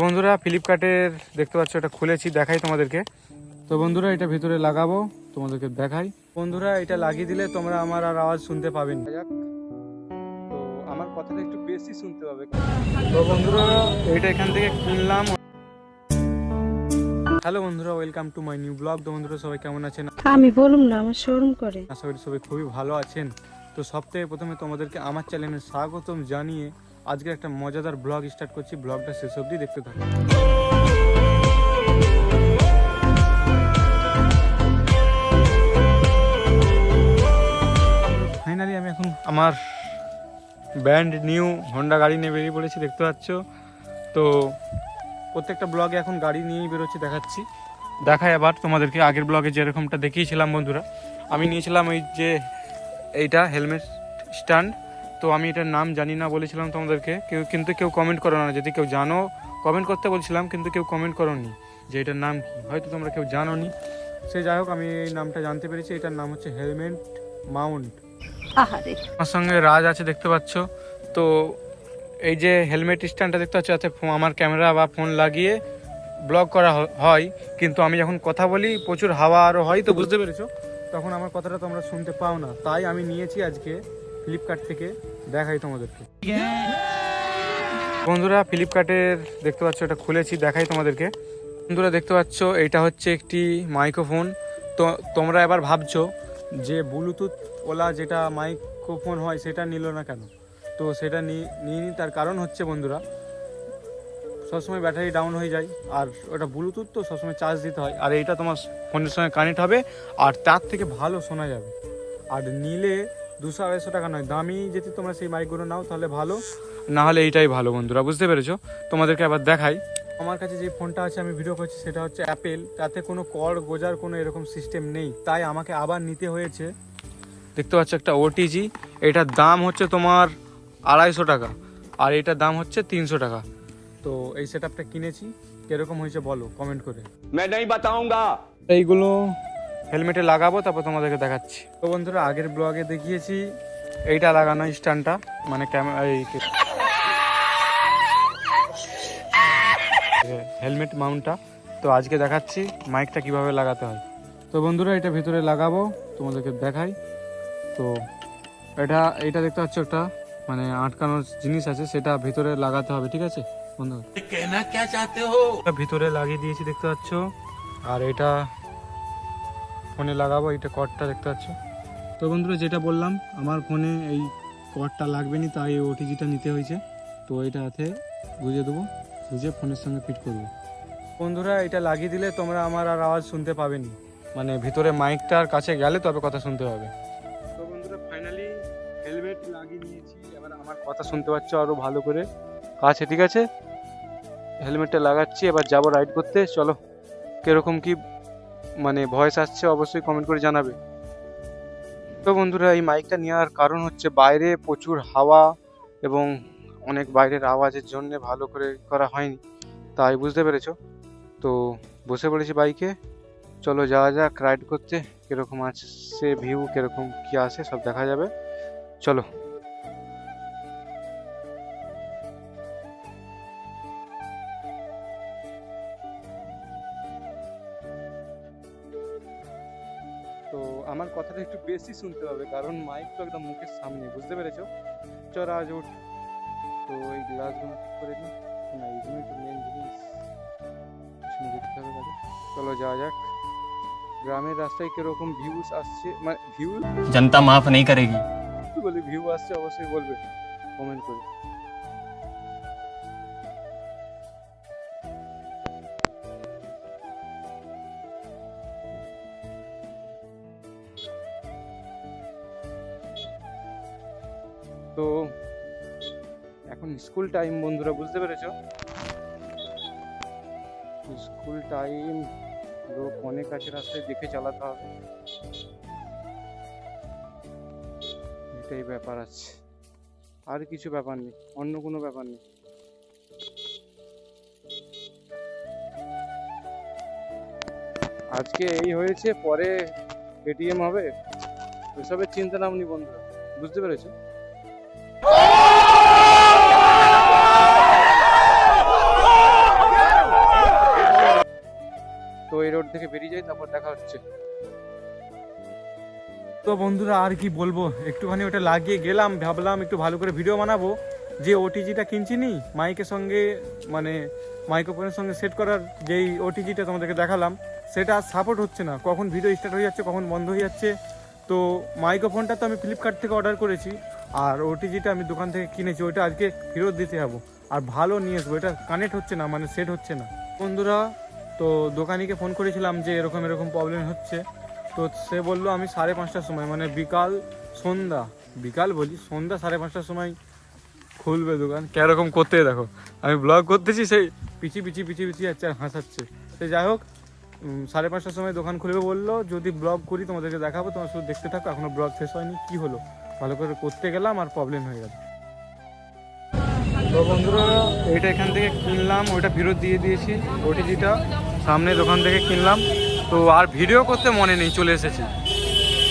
বন্ধুরা ফ্লিপকার্টের দেখতে পাচ্ছ এটা খুলেছি দেখাই তোমাদেরকে। তো বন্ধুরা এটা ভিতরে লাগাবো তোমাদেরকে দেখাই। বন্ধুরা এটা লাগিয়ে দিলে তোমরা আমার আর আওয়াজ শুনতে তো আমার কথাটা একটু বেশি শুনতে পাবে তো বন্ধুরা এটা এখান থেকে কিনলাম হ্যালো বন্ধুরা welcome to my new blog. তো বন্ধুরা সবাই কেমন আছেন? আমি বলুম না আমার শোরুম করে। আশা করি সবাই খুবই ভালো আছেন। তো প্রথমে তোমাদেরকে আমার চ্যানেলে স্বাগতম জানিয়ে আজকে একটা মজাদার ব্লগ স্টার্ট করছি। ব্লগটা শেষ অবধি দেখতে থাকো। ফাইনালি আমি এখন আমার ব্যান্ড নিউ হন্ডা গাড়ি নিয়ে বেরিয়ে পড়েছি, দেখতে পাচ্ছ? তো প্রত্যেকটা ব্লগে এখন গাড়ি নিয়েই বেরোচ্ছি, দেখাচ্ছি। দেখাই আবার তোমাদেরকে আগের ব্লগে যেরকমটা দেখিয়েছিলাম বন্ধুরা। আমি নিয়েছিলাম ওই যে এইটা হেলমেট স্ট্যান্ড তো আমি এটার নাম জানি না বলেছিলাম তোমাদেরকে। কেউ কিন্তু কেউ কমেন্ট করো না যদি কেউ জানো কমেন্ট করতে বলছিলাম কিন্তু কেউ কমেন্ট করোনি যে এটার নাম কি। হয়তো তোমরা কেউ জানো নি সে যাই হোক আমি এই নামটা জানতে পেরেছি। এটার নাম হচ্ছে হেলমেট মাউন্ট। আমার সঙ্গে রাজ আছে দেখতে পাচ্ছ। তো এই যে হেলমেট স্ট্যান্ডটা দেখতে পাচ্ছ যাতে আমার ক্যামেরা বা ফোন লাগিয়ে ব্লগ করা হয়। কিন্তু আমি যখন কথা বলি প্রচুর হাওয়া আরও হয় তো বুঝতে পেরেছ? তখন আমার কথাটা তোমরা শুনতে পাও না। তাই আমি নিয়েছি আজকে ফ্লিপকার্ট থেকে দেখাই তোমাদেরকে। বন্ধুরা ফ্লিপকার্টের দেখতে পাচ্ছ, এটা খুলেছি, দেখাই তোমাদেরকে। বন্ধুরা, দেখতে পাচ্ছ, এটা হচ্ছে একটি মাইক্রোফোন তো তোমরা এবার ভাবছ যে ব্লুটুথ ওলা যেটা মাইক্রোফোন হয়, সেটা নিল না কেন? তো সেটা নিয়ে নিয়ে নি তার কারণ হচ্ছে, বন্ধুরা, সবসময় ব্যাটারি ডাউন হয়ে যায়, আর ওটা ব্লুটুথ তো সবসময় চার্জ দিতে হয়, আর এইটা তোমার ফোনের সঙ্গে কানেক্ট হবে, আর তার থেকে ভালো শোনা যাবে। আর নিলে দুশো আড়াইশো টাকা নয়। দামি যদি তোমরা সেই মাইকগুলো নাও তাহলে ভালো। না হলে এইটাই ভালো বন্ধুরা বুঝতে পেরেছ? তোমাদেরকে আবার দেখাই। আমার কাছে যে ফোনটা আছে আমি ভিডিও করছি সেটা হচ্ছে অ্যাপেল তাতে কোনো কর গোজার কোনো এরকম সিস্টেম নেই। তাই আমাকে আবার নিতে হয়েছে। দেখতে পাচ্ছ একটা ওটিজি এটার দাম হচ্ছে তোমার আড়াইশো টাকা। আর এটার দাম হচ্ছে তিনশো টাকা। তো এই সেট কিনেছি। কীরকম হয়েছে বলো কমেন্ট করে। এইগুলো হেলমেটে লাগাবো তারপর তোমাদেরকে দেখাচ্ছি। তো বন্ধুরা আগের ব্লগে দেখিয়েছি এইটা লাগানো স্ট্যান্ডটা মানে ক্যামেরা এই হেলমেট মাউন্টটা। তো আজকে দেখাচ্ছি মাইকটা কীভাবে লাগাতে হয়। তো বন্ধুরা এটা ভিতরে লাগাবো তোমাদেরকে দেখাই। তো এটা এটা দেখতে পাচ্ছ একটা মানে আটকানোর জিনিস আছে সেটা ভিতরে লাগাতে হবে ঠিক আছে? বন্ধু ভিতরে লাগিয়ে দিয়েছি দেখতে পাচ্ছ। আর এটা ফোনে লাগাবো, এইটা কর্ডটা দেখতে পাচ্ছ। তো বন্ধুরা, যেটা বললাম, আমার ফোনে এই কর্ডটা লাগবে না তাই ওটিজিটা নিতে হয়েছে। তো এটা হাতে গুঁজে দেবো, গুঁজে ফোনের সঙ্গে ফিট করব। বন্ধুরা, এটা লাগিয়ে দিলে তোমরা আমার আর আওয়াজ শুনতে পাবে পাবেনি। মানে ভিতরে মাইকটার কাছে গেলে তবে কথা শুনতে পাবে তো বন্ধুরা ফাইনালি হেলমেট লাগিয়ে নিয়েছি। এবার আমার কথা শুনতে পাচ্ছ আরও ভালো করে। কাছে, ঠিক আছে? হেলমেটটা লাগাচ্ছি, এবার যাব রাইড করতে। চলো, কীরকম কি মানে ভয়েস আসছে, অবশ্যই কমেন্ট করে জানাবে। তো বন্ধুরা, এই মাইকটা নেওয়ার কারণ হচ্ছে বাইরে প্রচুর হাওয়া এবং অনেক বাইরের আওয়াজের জন্য ভালো করে করা হয়নি। তাই বুঝতে পেরেছ? তো বসে পড়েছি বাইকে চলো যাওয়া যাক রাইড করতে। কীরকম আছে ভিউ কীরকম কী আসে সব দেখা যাবে। চলো। একটু বেশি শুনতে হবে কারণ মাইক তো একদম মুখের সামনে বুঝতে পেরেছো চর আজ উঠ তো এই গ্লাসগুলো ঠিক করে দিন না এইগুলো একটু মেন জিনিস শুনে দেখতে হবে তাহলে চলো যাওয়া যাক গ্রামের রাস্তায় কিরকম ভিউজ আসছে মানে ভিউ জনতা মাফ নেই করেগি বলি ভিউ আসছে অবশ্যই বলবে কমেন্ট করে তো এখন স্কুল টাইম, বন্ধুরা, বুঝতে পেরেছ? স্কুল টাইম লোক অনেক আছে রাস্তায় দেখে চালাতে হবে। এটাই ব্যাপার আছে। আর কিছু ব্যাপার নেই, অন্য কোনো ব্যাপার নেই। আজকে এই হয়েছে, পরে এটিএম হবে। এসবের চিন্তা নামনি বন্ধুরা। বুঝতে পেরেছ? থেকে বেরিয়ে যাই, তারপর দেখা হচ্ছে। তো বন্ধুরা, আর কি বলব? একটুখানি ওটা লাগিয়ে গেলাম, ভাবলাম একটু ভালো করে ভিডিও বানাবো। যে ওটিজিটা কিনছি নি, মাইকের সঙ্গে মানে মাইক্রোফোনের সঙ্গে সেট করার যেই ওটিজিটা তোমাদেরকে দেখালাম, সেটা সাপোর্ট হচ্ছে না। কখন ভিডিও স্টার্ট হয়ে যাচ্ছে, কখন বন্ধ হয়ে যাচ্ছে। তো মাইক্রোফোনটা তো আমি ফ্লিপকার্ট থেকে অর্ডার করেছি, আর ওটিজিটা আমি দোকান থেকে কিনেছি, ওইটা আজকে ফেরত দিতে যাব। আর ভালো নিয়ে আসব, এটা কানেক্ট হচ্ছে না মানে সেট হচ্ছে না। বন্ধুরা তো দোকানিকে ফোন করেছিলাম যে এরকম এরকম প্রবলেম হচ্ছে। তো সে বলল, আমি সাড়ে পাঁচটার সময় মানে বিকাল সন্ধ্যা, বিকাল বলি, সন্ধ্যা সাড়ে পাঁচটার সময় খুলবে দোকান। কেরকম করতে দেখো, আমি ব্লগ করতেছি সেই পিছি পিছি পিছি পিছি যাচ্ছে আর হাসাচ্ছে। সে যাই হোক সাড়ে পাঁচটার সময় দোকান খুলবে বলল, যদি ব্লগ করি, তোমাদেরকে দেখাবো, তোমার শুধু দেখতে থাকো, এখনও ব্লগ শেষ হয়নি, কি হলো? ভালো করে করতে গেলাম, আর প্রবলেম হয়ে গেল। তো বন্ধুরা, এটা এখান থেকে কিনলাম ওইটা ফেরত দিয়ে দিয়েছি ওটিজিটা সামনে দোকান থেকে কিনলাম। তো আর ভিডিও করতে মনে নেই, চলে এসেছি।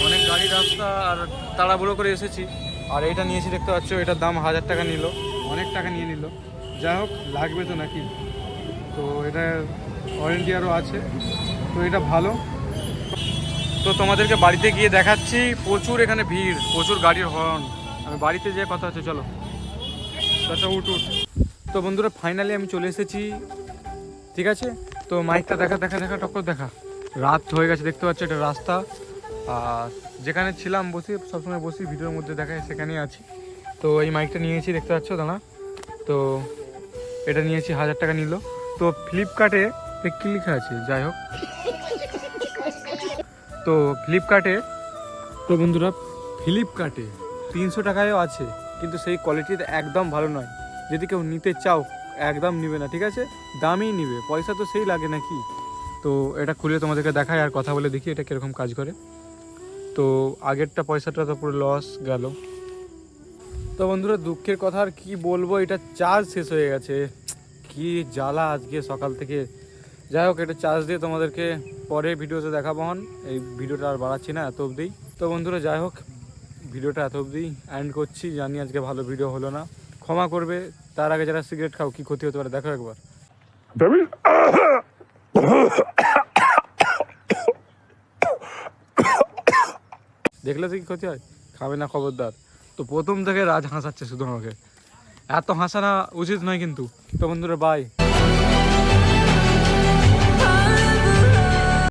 অনেক গাড়ি, রাস্তা আর তাড়াহুড়ো করে এসেছি। আর এটা নিয়েছি দেখতে পাচ্ছ, এটার দাম হাজার টাকা নিল, অনেক টাকা নিয়ে নিল। যাই হোক, লাগবে তো নাকি? তো এটা ওয়ারেন্টি আরও আছে। তো এটা ভালো। তো তোমাদেরকে বাড়িতে গিয়ে দেখাচ্ছি, প্রচুর এখানে ভিড়, প্রচুর গাড়ির হর্ন আমি বাড়িতে যেয়ে কথা হচ্ছে, চলো। আচ্ছা উঠ উঠ। তো বন্ধুরা ফাইনালি আমি চলে এসেছি। ঠিক আছে? তো মাইকটা দেখা দেখা দেখা, টক্কর দেখা। রাত হয়ে গেছে, দেখতে পাচ্ছ এটা রাস্তা। আর যেখানে ছিলাম বসে, সবসময় বসি ভিডিওর মধ্যে দেখায়, সেখানেই আছি। তো এই মাইকটা নিয়েছি, দেখতে পাচ্ছ দাঁড়া তো এটা নিয়েছি, হাজার টাকা নিল। তো ফ্লিপকার্টে কি লেখা আছে? যাই হোক। তো ফ্লিপকার্টে, তো বন্ধুরা, ফ্লিপকার্টে তিনশো টাকায়ও আছে, কিন্তু সেই কোয়ালিটিটা একদম ভালো নয়। যদি কেউ নিতে চাও একদম নিবে না, ঠিক আছে? দামই নিবে, পয়সা তো সেই লাগে নাকি? তো এটা খুলে তোমাদেরকে দেখায় আর কথা বলে দেখি এটা কীরকম কাজ করে। তো আগেরটা পয়সাটা তো পুরো লস গেল। তো বন্ধুরা, দুঃখের কথা আর কী বলব, এটা চার্জ শেষ হয়ে গেছে। কি জ্বালা আজকে সকাল থেকে। যাই হোক, এটা চার্জ দিয়ে তোমাদেরকে পরে ভিডিওতে দেখাবো হন এই ভিডিওটা আর বাড়াচ্ছি না এত অবধি। তো বন্ধুরা, যাই হোক, ভিডিওটা এত অবধি এন্ড করছি। জানি আজকে ভালো ভিডিও হলো না। ক্ষমা করবে তার আগে যারা সিগারেট খাও কি ক্ষতি হতে পারে? দেখো একবার। দেখলে তো কি ক্ষতি হয়? খাবে না খবরদার। তো প্রথম থেকে রাজ হাসাচ্ছে শুধু আমাকে। এত হাসানো উচিত নয় কিন্তু। তো বন্ধুরা বাই